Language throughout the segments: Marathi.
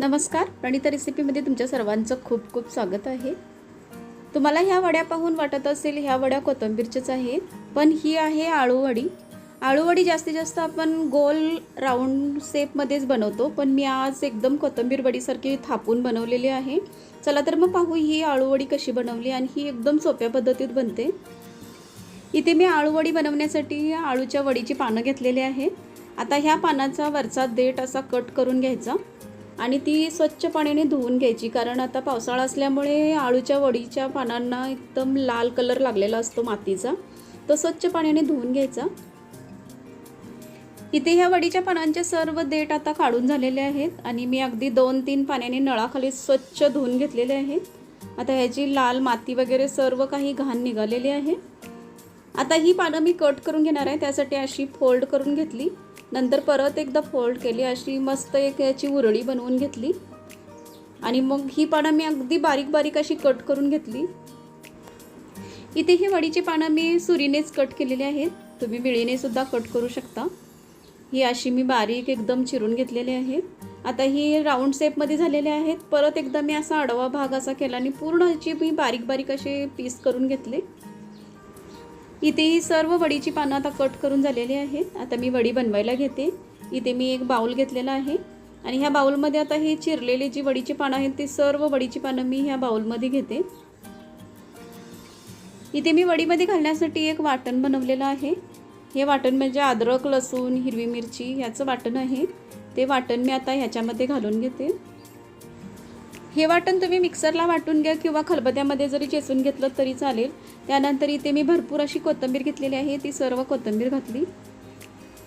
नमस्कार. प्रणिता रेसिपीमध्ये तुमच्या सर्वांचं खूप खूप स्वागत आहे. तुम्हाला ह्या वड्या पाहून वाटत असेल ह्या वड्या कोथिंबीरच्याच आहेत पण ही आहे आळूवडी आळूवडी जास्तीत जास्त आपण गोल राऊंड शेपमध्येच बनवतो पण मी आज एकदम कोथंबीर वडीसारखी थापून बनवलेली आहे. चला तर मग पाहू ही आळूवडी कशी बनवली आणि ही एकदम सोप्या पद्धतीत बनते. इथे मी आळूवडी बनवण्यासाठी आळूच्या वडीची पानं घेतलेली आहे आता ह्या पानाचा वरचा देठ असा कट करून घ्यायचा. आणि ती स्वच्छ पाण्याने धुवून घ्यायची कारण आता पावसाळा असल्यामुळे आळूच्या वडीच्या पानांना एकदम लाल कलर लागलेला असतो मातीचा. तो स्वच्छ पाण्याने धुवून घ्यायचा. इथे ह्या वडीच्या पानांचे सर्व देठ आता काढून झालेले आहेत आणि मी अगदी दोन तीन पाण्याने नळाखाली स्वच्छ धुवून घेतलेले आहेत. आता ह्याची लाल माती वगैरे सर्व काही घाण निघालेली आहे. आता ही पानं मी कट करून घेणार आहे त्यासाठी अशी फोल्ड करून घेतली. नंतर परत एकदा फोल्ड केली अशी मस्त एक याची उरळी बनवून घेतली. आणि मग ही पानं मी अगदी बारीक बारीक अशी कट करून घेतली. इथे ही वडीची पानं मी सुरीनेच कट केलेली आहेत. तुम्ही विळीने सुद्धा कट करू शकता. ही अशी मी बारीक एकदम चिरून घेतलेली आहे. आता ही राऊंड शेपमध्ये झालेले आहेत. परत एकदा मी असा आडवा भाग असा केला आणि पूर्ण याची मी बारीक बारीक असे पीस करून घेतले. इथे ही सर्व वडीची पानं आता कट करून झालेली आहेत. आता मी वडी बनवायला घेते. इथे मी एक बाऊल घेतलेला आहे. आणि ह्या बाऊलमध्ये आता ही चिरलेली जी वडीची पानं आहेत ती सर्व वडीची पानं मी ह्या बाऊलमध्ये घेते. इथे मी वडीमध्ये घालण्यासाठी एक वाटण बनवलेलं आहे. हे वाटण म्हणजे अद्रक लसूण हिरवी मिरची ह्याचं वाटण आहे. ते वाटण मी आता ह्याच्यामध्ये घालून घेते. हे वाटण तुम्ही मिक्सरला वाटून घ्या किंवा खलबत्यामध्ये जरी चेचून घेतलं तरी चालेल. त्यानंतर इथे मी भरपूर अशी कोथिंबीर घेतलेली आहे. ती सर्व कोथिंबीर घातली.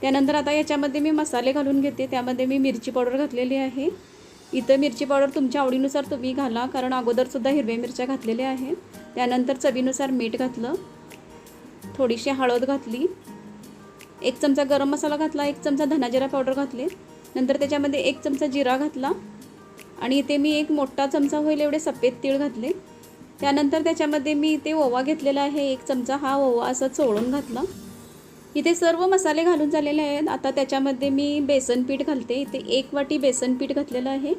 त्यानंतर आता याच्यामध्ये मी मसाले घालून घेते. त्यामध्ये मी मिरची पावडर घातलेली आहे. इथं मिरची पावडर तुमच्या आवडीनुसार तुम्ही घाला कारण अगोदरसुद्धा हिरव्या मिरच्या घातलेल्या आहेत. त्यानंतर चवीनुसार मीठ घातलं. थोडीशी हळद घातली. एक चमचा गरम मसाला घातला एक चमचा धनाजिरा पावडर घातले. नंतर त्याच्यामध्ये एक चमचा जिरा घातला. आणि इथे मी एक मोठा चमचा होईल एवढे सफेद तीळ घातले. त्यानंतर त्याच्यामध्ये मी इथे ओवा घेतलेला आहे एक चमचा हा ओवा असा चोळून घातला. इथे सर्व मसाले घालून झालेले आहेत. आता त्याच्यामध्ये मी बेसन पीठ घालते. इथे एक वाटी बेसन पीठ घातलेलं आहे.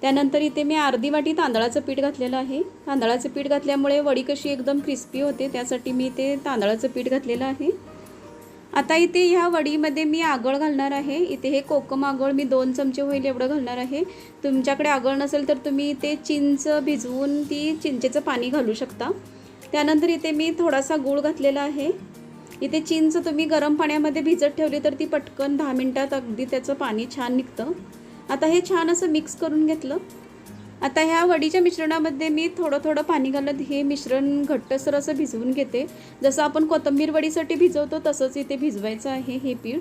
त्यानंतर इथे मी अर्धी वाटी तांदळाचं पीठ घातलेलं आहे. तांदळाचं पीठ घातल्यामुळे वडी कशी एकदम क्रिस्पी होते त्यासाठी मी इथे तांदळाचं पीठ घातलेलं आहे. आता इथे ह्या वडीमध्ये मी आगळ घालणार आहे. इथे हे कोकम आगळ मी दोन चमचे होईल एवढं घालणार आहे. तुमच्याकडे आगळ नसेल तर तुम्ही इथे चिंच भिजवून ती चिंचेचं पाणी घालू शकता. त्यानंतर इथे मी थोडासा गूळ घातलेला आहे. इथे चिंच तुम्ही गरम पाण्यामध्ये भिजत ठेवली तर ती पटकन दहा मिनटात अगदी त्याचं पाणी छान निघतं. आता हे छान असं मिक्स करून घेतलं. आता ह्या वडीच्या मिश्रणामध्ये मी थोडं थोडं पाणी घालत हे मिश्रण घट्टसर असं भिजवून घेते. जसं आपण कोथंबीर वडीसाठी भिजवतो तसंच इथे भिजवायचं आहे हे पीठ.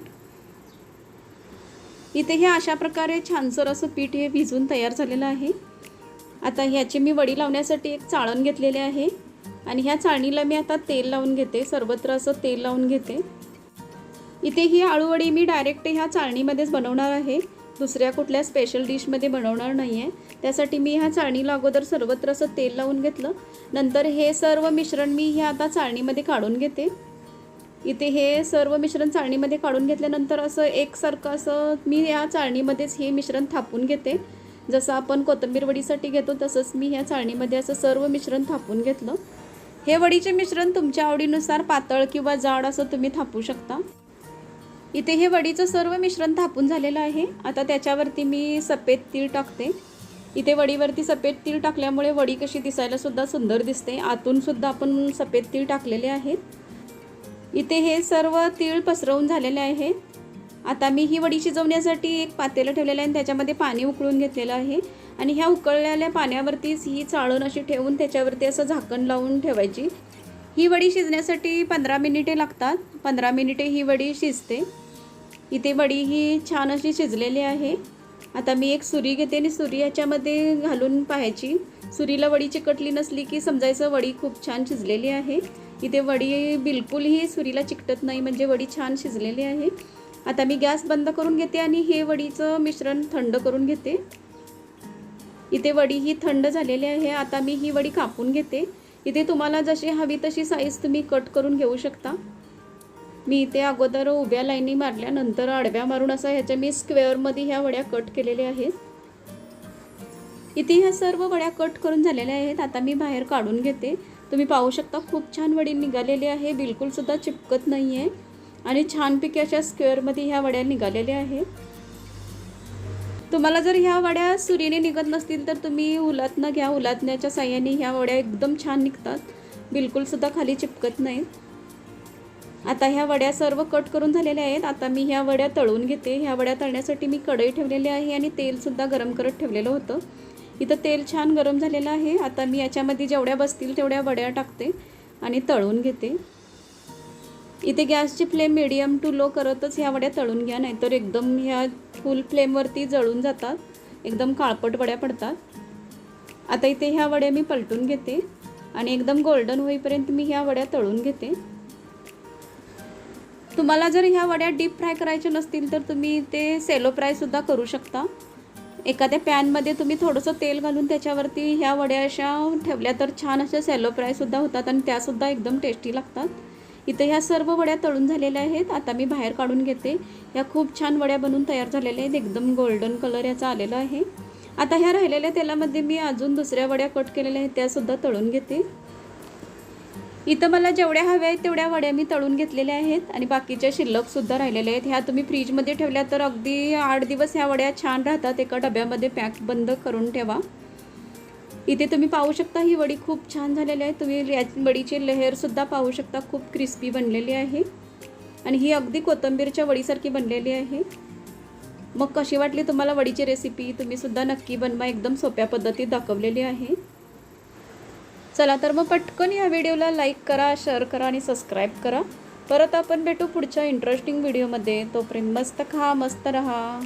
इथे हे अशा प्रकारे छानसर असं पीठ हे भिजवून तयार झालेलं आहे. आता ह्याची मी वडी लावण्यासाठी एक चाळण घेतलेले आहे. आणि ह्या चाळणीला मी आता तेल लावून घेते सर्वत्र असं तेल लावून घेते. इथे ही आळूवडी मी डायरेक्ट ह्या चाळणीमध्येच बनवणार आहे. दुसऱ्या कुठल्या स्पेशल डिशमध्ये बनवणार नाही आहे त्यासाठी मी ह्या चाळणीला अगोदर सर्वत्र असं तेल लावून घेतलं. नंतर हे सर्व मिश्रण मी ह्या आता चाळणीमध्ये काढून घेते. इथे हे सर्व मिश्रण चाळणीमध्ये काढून घेतल्यानंतर असं एकसारखं असं मी या चाळणीमध्येच हे मिश्रण थापून घेते. जसं आपण कोथिंबीर वडीसाठी घेतो तसंच मी ह्या चाळणीमध्ये असं सर्व मिश्रण थापून घेतलं. हे वडीचे मिश्रण तुमच्या आवडीनुसार पातळ किंवा जाड असं तुम्ही थापू शकता. इथे हे वडीचं सर्व मिश्रण थापून झालेलं आहे. आता त्याच्यावरती मी सफेद तीळ टाकते. इथे वडीवरती सफेद तीळ टाकल्यामुळे वडी कशी दिसायलासुद्धा सुंदर दिसते. आतूनसुद्धा आपण सफेद तीळ टाकलेले आहेत. इथे हे सर्व तीळ पसरवून झालेले आहे आता मी ही वडी शिजवण्यासाठी एक पातेलं ठेवलेलं आहे आणि त्याच्यामध्ये पाणी उकळून घेतलेलं आहे. आणि ह्या उकळलेल्या पाण्यावरतीच ही चाळण अशी ठेवून त्याच्यावरती असं झाकण लावून ठेवायची. ही वडी शिजण्यासाठी पंधरा मिनिटे लागतात. पंधरा मिनिटे ही वडी शिजते. इथे वडी ही छान अशी शिजलेली आहे. आता मी एक सुरी घेते आणि सुरी याच्यामध्ये घालून पाहायची. सुरीला वडी चिकटली नसली की समजायचं वडी खूप छान शिजलेली आहे. इथे वडी बिलकुलही सुरीला चिकटत नाही म्हणजे वडी छान शिजलेली आहे. आता मी गॅस बंद करून घेते आणि हे वडीचं मिश्रण थंड करून घेते. इथे वडी ही थंड झालेली आहे आता मी ही वडी कापून घेते. इथे तुम्हाला जशी हवी तशी साईज तुम्ही कट करून घेऊ शकता. मी इथे अगोदर उभ्या लाईनी मारल्यानंतर आडव्या मारून असा ह्याच्या मी स्क्वेअरमध्ये ह्या वड्या कट केलेल्या आहेत. इथे ह्या सर्व वड्या कट करून झालेल्या आहेत. आता मी बाहेर काढून घेते. तुम्ही पाहू शकता खूप छान वडी निघालेली आहे. बिलकुलसुद्धा चिपकत नाही आहे आणि छानपैकी अशा स्क्वेअरमध्ये ह्या वड्या निघालेल्या आहेत. तुम्हाला जर ह्या वड्या सुरीने निघत नसतील तर तुम्ही उलातनं घ्या. उलातण्याच्या साह्याने ह्या वड्या एकदम छान निघतात. बिलकुलसुद्धा खाली चिपकत नाहीत. आता ह्या वड्या सर्व कट करून झालेल्या आहेत. आता मी ह्या वड्या तळून घेते. ह्या वड्या तळण्यासाठी मी कढई ठेवलेली आहे आणि तेलसुद्धा गरम करत ठेवलेलं होतं. इथं तेल छान गरम झालेलं आहे. आता मी याच्यामध्ये जेवढ्या बसतील तेवढ्या वड्या टाकते आणि तळून घेते. इथे गॅसची फ्लेम मिडियम टू लो करतच ह्या वड्या तळून घ्या नाहीतर एकदम ह्या फुल फ्लेमवरती जळून जातात. एकदम काळपट वड्या पडतात. आता इथे ह्या वड्या मी पलटून घेते आणि एकदम गोल्डन होईपर्यंत मी ह्या वड्या तळून घेते. तुम्हाला जर ह्या वड्या डीप फ्राय करायच्या नसतील तर तुम्ही ते सेलो फ्रायसुद्धा करू शकता. एखाद्या पॅनमध्ये तुम्ही थोडंसं तेल घालून त्याच्यावरती ह्या वड्या अशा ठेवल्या तर छान अशा सेलो फ्रायसुद्धा होतात आणि त्यासुद्धा एकदम टेस्टी लागतात. इथे ह्या सर्व वड्या तळून झालेल्या आहेत. आता मी बाहेर काढून घेते. ह्या खूप छान वड्या बनवून तयार झालेल्या आहेत. एकदम गोल्डन कलर याचा आलेला आहे. आता ह्या राहिलेल्या तेलामध्ये मी अजून दुसऱ्या वड्या कट केलेल्या आहेत त्यासुद्धा तळून घेते. इथं मला जेवढ्या हव्या आहेत तेवढ्या वड्या मी तळून घेतलेल्या आहेत आणि बाकीच्या शिल्लकसुद्धा राहिलेल्या आहेत. ह्या तुम्ही फ्रीजमध्ये ठेवल्या तर अगदी आठ दिवस ह्या वड्या छान राहतात. एका डब्यामध्ये पॅक बंद करून ठेवा. इथे तुम्ही पाहू शकता ही वडी खूप छान झालेली आहे. तुम्ही या वडीची लेहरसुद्धा पाहू शकता. खूप क्रिस्पी बनलेली आहे. आणि ही अगदी कोथिंबीरच्या वडीसारखी बनलेली आहे. मग कशी वाटली तुम्हाला वडीची रेसिपी? तुम्हीसुद्धा नक्की बनवा. एकदम सोप्या पद्धतीत दाखवलेली आहे. चला तर मग पटकन या व्हिडिओला लाईक करा शेअर करा आणि सबस्क्राईब करा. परत आपण भेटू पुढच्या इंटरेस्टिंग व्हिडिओमध्ये तोपर्यंत मस्त खा मस्त रहा.